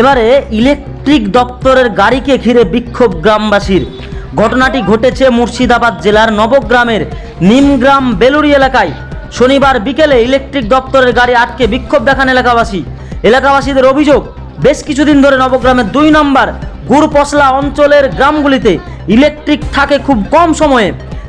এবারে ইলেকট্রিক দপ্তরের গাড়িকে ঘিরে বিক্ষোভ গ্রামবাসীর। ঘটনাটি ঘটেছে মুর্শিদাবাদ জেলার নবগ্রামের নিমগ্রাম বেলুড়ি এলাকায়। শনিবার বিকেলে ইলেকট্রিক দপ্তরের গাড়ি আটকে বিক্ষোভ দেখান এলাকাবাসী। এলাকাবাসীদের অভিযোগ, বেশ কিছুদিন ধরে নবগ্রামের দুই নম্বর গুড়পসলা অঞ্চলের গ্রামগুলিতে ইলেকট্রিক থাকে খুব কম সময়ে।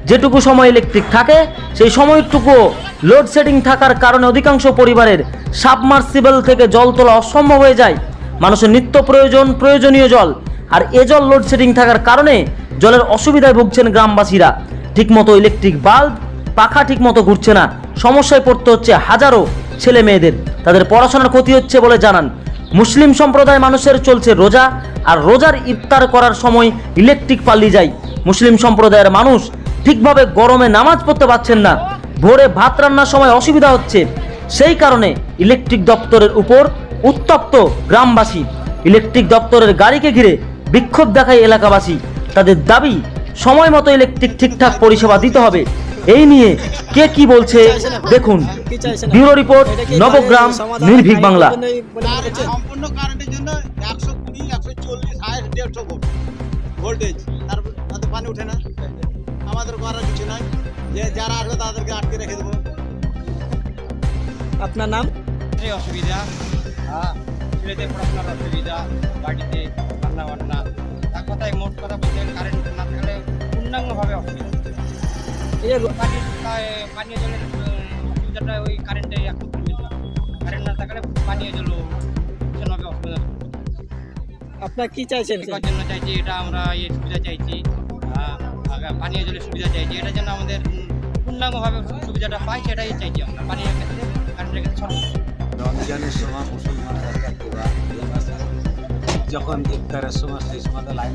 যেটুকু সময় ইলেকট্রিক থাকে, সেই সময়টুকুও লোডশেডিং থাকার কারণে অধিকাংশ পরিবারের সাবমার্সিবল থেকে জল তোলা অসম্ভব হয়ে যায়। মানুষের নিত্য প্রয়োজন প্রয়োজনীয় জল। আর এ জল লোডশেডিং থাকার কারণে জলের অসুবিধায় ভুগছেন গ্রামবাসীরা। ঠিকমতো ইলেকট্রিক বাল্ব পাখা ঠিকমতো ঘুরছে না। সমস্যায় পড়তে হচ্ছে হাজারো ছেলে মেয়েদের। তাদের পড়াশোনার ক্ষতি হচ্ছে বলে জানান। মুসলিম সম্প্রদায় মানুষের চলছে রোজা, আর রোজার ইফতার করার সময় ইলেকট্রিক পাল্লি যায়। মুসলিম সম্প্রদায়ের মানুষ ঠিকভাবে গরমে নামাজ পড়তে পারছেন না। ভোরে ভাত রান্নার সময় অসুবিধা হচ্ছে। সেই কারণে ইলেকট্রিক দপ্তরের উপর উত্তপ্ত গ্রামবাসী। ইলেকট্রিক দপ্তরের গাড়িকে ঘিরে বিক্ষোভ দেখায় এলাকাবাসী। তাদের দাবি সময় মতো ইলেকট্রিক ঠিকঠাক পরিষেবা দিতে হবে। এই নিয়ে কে কি বলছে দেখুন। Bureau report Nabagram Nirbhik Bangla. জন্যই বলে তার রেখেছেন? সম্পূর্ণ কারেন্টের জন্য একশো কুড়ি একশো চল্লিশ হাইস্ট দেড়শো ভোল্টেজ তারপর তাতে পানি ওঠে না। আমাদের করার কিছু নাই। যে যারা আসবে তাদেরকে আটকে রেখে দেবো। আপনার নাম? এই অসুবিধা। ছেলেদের পড়াশোনার অসুবিধা বাড়িতে রান্না বান্না এক কথায় মোট কথা বলতে গেলে কারেন্ট না থাকলে পূর্ণাঙ্গভাবে অসুবিধা। পানীয় জলের অসুবিধাটা ওই কারেন্টে একমাত্র কারেন্ট না থাকলে পানীয় জল ভীষণভাবে অসুবিধা আপনার কি চাইছেন? জন্য চাইছি এটা আমরা এই সুবিধা চাইছি হ্যাঁ, আগা- পানীয় জলের সুবিধা চাইছি। এটা যেন আমাদের পূর্ণাঙ্গভাবে সুবিধাটা পাই সেটাই চাইছি আমরা। পানীয় ক্ষেত্রে কারেন্টের ক্ষেত্রে সর্বোচ্চ রমজানের সময় মুসলমান যখন ইফতারের সময় সেই সময় লাইন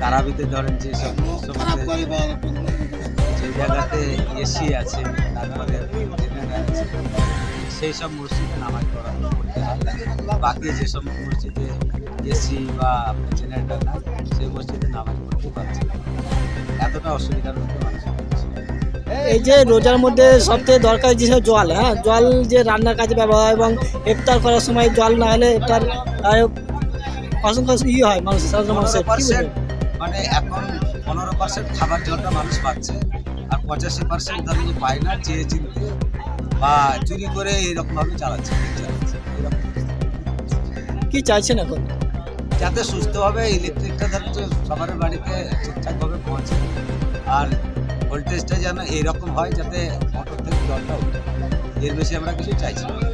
তারাবিতে ধরেন যে সব যে জায়গাতে এসি আছে, তারপরে সেই সব মসজিদে নামাজ পড়া বাকি যেসব মসজিদে এসি বা জেনারেটর না, সেই মসজিদে নামাজ পড়তে পারছে এতটা অসুবিধার মধ্যে এই যে রোজার মধ্যে সবথেকে দরকার যেসব জল হ্যাঁ? জল যে রান্নার কাজে ব্যবহার হয় এবং ইফতার করার সময় জল না হলে ইফতার অসংখ্য ইয়ে হয় মানুষ সাধারণ মানুষের? মানে এখন পনেরো পার্সেন্ট খাবার জলটা মানুষ পাচ্ছে আর পঁচাশি পার্সেন্ট যে পায় না চেয়ে চিনতে বা চুরি করে এরকমভাবে চালাচ্ছে কি চাইছেন এখন? যাতে সুস্থভাবে ইলেকট্রিকটা ধরেন যে সবার বাড়িতে ঠিকঠাকভাবে পৌঁছে আর ভোল্টেজটা যেন এরকম হয় যাতে মোটর থেকে জলটা এর বেশি আমরা কিছু চাইছি না।